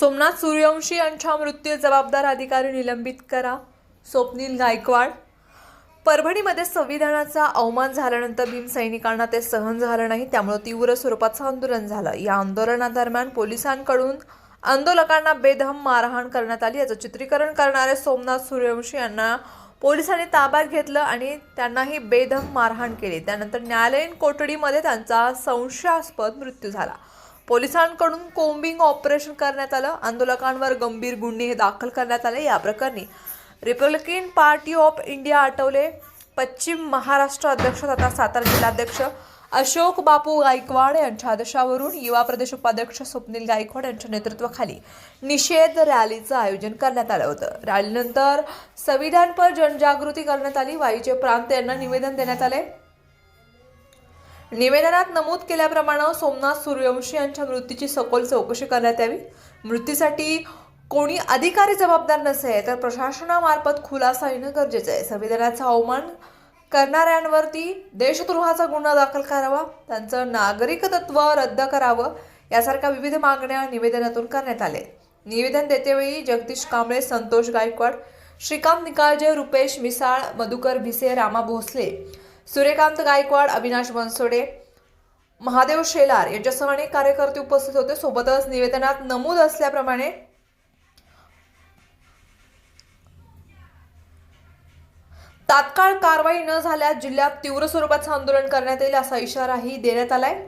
सोमनाथ सूर्यवंशी यांच्या मृत्यू जबाबदार अधिकारी निलंबित करा. स्वप्नील गायकवाड. परभणीमध्ये संविधानाचा अवमान झाल्यानंतर भीमसैनिकांना ते सहन झालं नाही त्यामुळे तीव्र स्वरूपाचं आंदोलन झालं. या आंदोलनादरम्यान पोलिसांकडून आंदोलकांना बेदम मारहाण करण्यात आली. याचं चित्रीकरण करणारे सोमनाथ सूर्यवंशी यांना पोलिसांनी ताब्यात घेतलं आणि त्यांनाही बेदम मारहाण केली. त्यानंतर न्यायालयीन कोठडीमध्ये त्यांचा संशयास्पद मृत्यू झाला. पोलिसांकडून कोम्बिंग ऑपरेशन करण्यात आलं. आंदोलकांवर गंभीर गुन्हे दाखल करण्यात आले. या प्रकरणी Republican party of India Athawale. पश्चिम महाराष्ट्र अध्यक्ष तथा सातारा जिल्हाध्यक्ष अशोक बापू गायकवाड यांच्या आदेशावरून युवा प्रदेश उपाध्यक्ष स्वप्नील गायकवाड यांच्या नेतृत्वाखाली निषेध रॅलीचं आयोजन करण्यात आलं होतं. रॅलीनंतर संविधानपर जनजागृती करण्यात आली. वाईचे प्रांत यांना निवेदन देण्यात आले. निवेदनात नमूद केल्याप्रमाणे सोमनाथ सूर्यवंशी यांच्या मृत्यूची सखोल चौकशी करण्यात यावी. मृत्यूसाठी कोणी अधिकारी जबाबदार नसेल तर प्रशासनामार्फत खुलासा येणं गरजेचं आहे. संविधानाचा अवमान करणाऱ्यांवरती देशद्रोहाचा गुन्हा दाखल करावा त्यांचं नागरिकत्व रद्द करावं यासारख्या विविध मागण्या निवेदनातून करण्यात आले निवेदन देतेवेळी जगदीश कांबळे संतोष गायकवाड श्रीकांत निकाळजे रुपेश मिसाळ मधुकर भिसे रामा भोसले सूर्यकांत गायकवाड अविनाश बनसोडे महादेव शेलार यांच्यासह अनेक कार्यकर्ते उपस्थित होते. सोबतच निवेदनात नमूद असल्याप्रमाणे तात्काळ कारवाई न झाल्यास जिल्ह्यात तीव्र स्वरूपाचं आंदोलन करण्यात येईल असा इशाराही देण्यात आलाय.